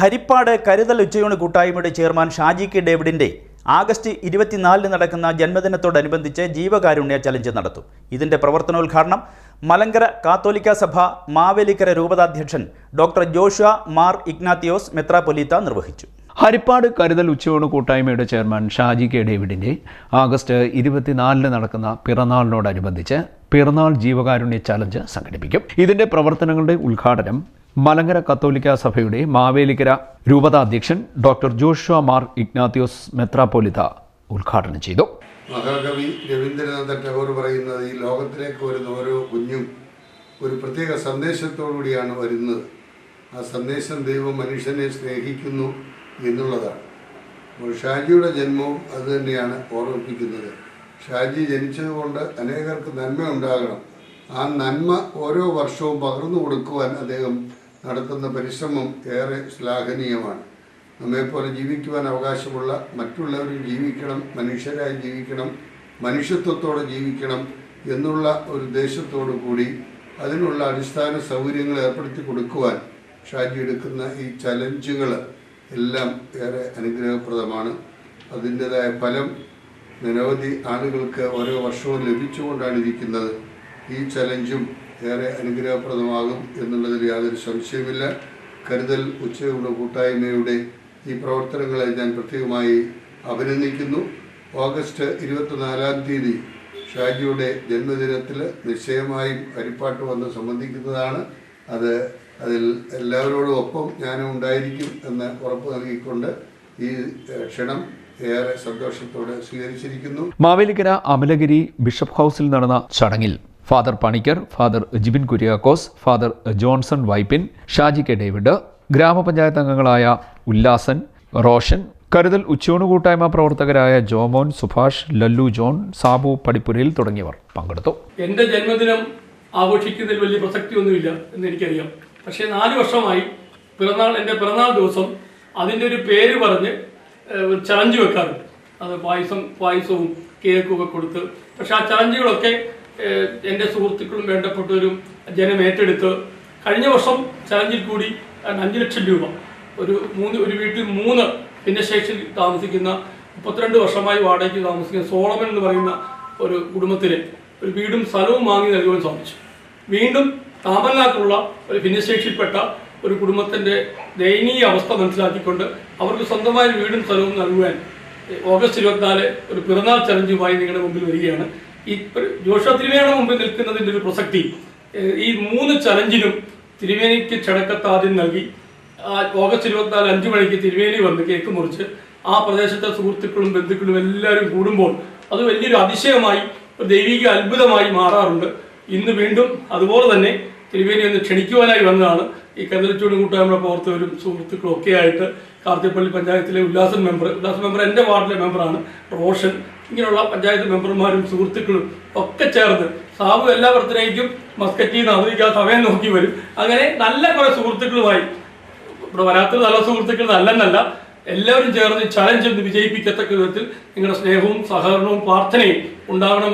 ഹരിപ്പാട് കരുതൽ ഉച്ചയൂണ് കൂട്ടായ്മയുടെ ചെയർമാൻ ഷാജി കെ ഡേവിഡിന്റെ ആഗസ്റ്റ് ഇരുപത്തിനാലിന് നടക്കുന്ന ജന്മദിനത്തോടനുബന്ധിച്ച് ജീവകാരുണ്യ ചലഞ്ച് നടത്തും. ഇതിന്റെ പ്രവർത്തനോദ്ഘാടനം മലങ്കര കാത്തോലിക്ക സഭ മാവേലിക്കര രൂപതാധ്യക്ഷൻ ഡോക്ടർ ജോഷ മാർ ഇഗ്നാത്തിയോസ് മെത്രാപൊലീത്ത നിർവഹിച്ചു. ഹരിപ്പാട് കരുതൽ ഉച്ചയോണ് കൂട്ടായ്മയുടെ ചെയർമാൻ ഷാജി കെ ഡേവിഡിന്റെ ആഗസ്റ്റ് ഇരുപത്തിനാലിന് നടക്കുന്ന പിറന്നാളിനോടനുബന്ധിച്ച് പിറന്നാൾ ജീവകാരുണ്യ ചലഞ്ച് സംഘടിപ്പിക്കും. ഇതിന്റെ പ്രവർത്തനങ്ങളുടെ ഉദ്ഘാടനം മലങ്കര കത്തോലിക്ക സഭയുടെ മാവേലിക്കര രൂപതാധ്യക്ഷൻ ഡോക്ടർ ജോഷുവ മാർ ഇഗ്നാത്തിയോസ് മെത്രാപോലിത ഉദ്ഘാടനം ചെയ്തു. മഹാകവി രവീന്ദ്രനാഥ ടാഗോർ പറയുന്നത് ഈ ലോകത്തിലേക്ക് വരുന്ന ഓരോ കുഞ്ഞും ഒരു പ്രത്യേക സന്ദേശത്തോടുകൂടിയാണ് വരുന്നത്. ആ സന്ദേശം ദൈവം മനുഷ്യനെ സ്നേഹിക്കുന്നു എന്നുള്ളതാണ്. അപ്പോൾ ഷാജിയുടെ ജന്മവും അത് തന്നെയാണ് ഓർമ്മിപ്പിക്കുന്നത്. ഷാജി ജനിച്ചതുകൊണ്ട് അനേകർക്ക് നന്മ ഉണ്ടാകണം ആ നന്മ ഓരോ വർഷവും പകർന്നു കൊടുക്കുവാൻ അദ്ദേഹം നടത്തുന്ന പരിശ്രമം ഏറെ ശ്ലാഘനീയമാണ്. നമ്മെപ്പോലെ ജീവിക്കുവാൻ അവകാശമുള്ള മറ്റുള്ളവരും ജീവിക്കണം മനുഷ്യരായി ജീവിക്കണം മനുഷ്യത്വത്തോടെ ജീവിക്കണം എന്നുള്ള ഒരു ഉദ്ദേശത്തോടു കൂടി അതിനുള്ള അടിസ്ഥാന സൗകര്യങ്ങൾ ഏർപ്പെടുത്തി കൊടുക്കുവാൻ ഷാജി എടുക്കുന്ന ഈ ചലഞ്ചുകൾ എല്ലാം ഏറെ അനുഗ്രഹപ്രദമാണ്. അതിന്റെതായ ഫലം നിരവധി ആളുകൾക്ക് ഓരോ വർഷവും ലഭിച്ചുകൊണ്ടാണ് ഇരിക്കുന്നത്. ഈ ചലഞ്ചും ഏറെ അനുഗ്രഹപ്രദമാകും എന്നുള്ളതിൽ യാതൊരു സംശയമില്ല കരുതൽ ഉച്ചയുടെ കൂട്ടായ്മയുടെ ഈ പ്രവർത്തനങ്ങളെ ഞാൻ പ്രത്യേകമായി അഭിനന്ദിക്കുന്നു. ഓഗസ്റ്റ് ഇരുപത്തിനാലാം തീയതി ഷാജിയുടെ ജന്മദിനത്തിൽ നിശ്ചയമായും ഹരിപ്പാട്ട് വന്ന് സംബന്ധിക്കുന്നതാണ്. അത് അതിൽ എല്ലാവരോടും ഒപ്പം ഞാനും ഉണ്ടായിരിക്കും എന്ന് ഉറപ്പ് നൽകിക്കൊണ്ട് ഈ ക്ഷണം ഏറെ സന്തോഷത്തോടെ സ്വീകരിച്ചിരിക്കുന്നു. മാവേലിക്കര അമലഗിരി ബിഷപ്പ് ഹൗസിൽ നടന്ന ചടങ്ങിൽ father Panicker father Jibin Kuriakose father Johnson Vypin Shaji K David ഗ്രാമപഞ്ചായത്ത് അംഗങ്ങളായ ഉല്ലാസൻ റോഷൻ കരുതൽ ഉച്ചയൂണ് കൂട്ടായ്മ പ്രവർത്തകരായ ജോമോൻ സുഭാഷ് ലല്ലു ജോൺ സാബു പടിപ്പുരയിൽ തുടങ്ങിയവർ പങ്കെടുത്തു. എന്റെ ജന്മദിനം ആഘോഷിക്കുന്നതിൽ വലിയ പ്രസക്തിയൊന്നുമില്ല എന്ന് എനിക്കറിയാം. പക്ഷേ നാല് വർഷമായി പിറന്നാൾ എന്റെ പിറന്നാൾ ദിവസം അതിന്റെ ഒരു പേര് പറഞ്ഞ് ചലഞ്ച് വെക്കാറുണ്ട്. അത് പായസം പായസവും കേക്കും ഒക്കെ കൊടുത്ത്. പക്ഷെ ആ ചലഞ്ചുകളൊക്കെ എന്റെ സുഹൃത്തുക്കളും വേണ്ടപ്പെട്ടവരും ജനം ഏറ്റെടുത്ത് കഴിഞ്ഞ വർഷം ചലഞ്ചിൽ കൂടി അഞ്ചു ലക്ഷം രൂപ ഒരു മൂന്ന് ഒരു വീട്ടിൽ മൂന്ന് ഭിന്നശേഷി താമസിക്കുന്ന മുപ്പത്തിരണ്ട് വർഷമായി വാടകയ്ക്ക് താമസിക്കുന്ന സോളമൻ എന്ന് പറയുന്ന ഒരു കുടുംബത്തിന് ഒരു വീടും സ്ഥലവും വാങ്ങി നൽകുവാൻ സാധിച്ചു. വീണ്ടും താമരനാക്കുള്ള ഒരു ഭിന്നശേഷിപ്പെട്ട ഒരു കുടുംബത്തിന്റെ ദയനീയ അവസ്ഥ മനസ്സിലാക്കിക്കൊണ്ട് അവർക്ക് സ്വന്തമായ വീടും സ്ഥലവും നൽകുവാൻ ഓഗസ്റ്റ് ഇരുപത്തിനാല് ഒരു പിറന്നാൾ ചലഞ്ചുമായി നിങ്ങളുടെ മുമ്പിൽ വരികയാണ്. ഈ ജോഷ തിരുമേനിയുടെ മുമ്പിൽ നിൽക്കുന്നതിന്റെ ഒരു പ്രസക്തി ഈ മൂന്ന് ചലഞ്ചിനും തിരുമേനിക്ക് ക്ഷണക്കത്ത് ആദ്യം നൽകി. ഓഗസ്റ്റ് ഇരുപത്തിനാല് അഞ്ചു മണിക്ക് തിരുവേലി വന്ന് കേക്ക് മുറിച്ച് ആ പ്രദേശത്തെ സുഹൃത്തുക്കളും ബന്ധുക്കളും എല്ലാവരും കൂടുമ്പോൾ അത് വലിയൊരു അതിശയമായി ദൈവിക അത്ഭുതമായി മാറാറുണ്ട്. ഇന്ന് വീണ്ടും അതുപോലെ തന്നെ തിരുവേലി ഒന്ന് ക്ഷണിക്കുവാനായി വന്നതാണ്. ഈ കതിരച്ചൂട് കൂട്ടായ്മ പ്രവർത്തകരും സുഹൃത്തുക്കളും ഒക്കെ ആയിട്ട് കാർത്തിപ്പള്ളി പഞ്ചായത്തിലെ ഉല്ലാസൻ മെമ്പർ ഉല്ലാസൻ മെമ്പർ എന്റെ വാർഡിലെ മെമ്പറാണ് റോഷൻ. ഇങ്ങനെയുള്ള പഞ്ചായത്ത് മെമ്പർമാരും സുഹൃത്തുക്കളും ഒക്കെ ചേർന്ന് സാബു എല്ലാ ബർത്ത്ഡേക്കും മസ്കറ്റിൽ നിന്ന് അവധിക്ക് സമയം നോക്കി വരും. അങ്ങനെ നല്ല കുറേ സുഹൃത്തുക്കളുമായി ഇവിടെ വരാത്ത നല്ല സുഹൃത്തുക്കൾ നല്ലെന്നല്ല എല്ലാവരും ചേർന്ന് ചലഞ്ച് എന്ന് വിജയിപ്പിക്കത്തക്ക വിധത്തിൽ നിങ്ങളുടെ സ്നേഹവും സഹകരണവും പ്രാർത്ഥനയും ഉണ്ടാകണം.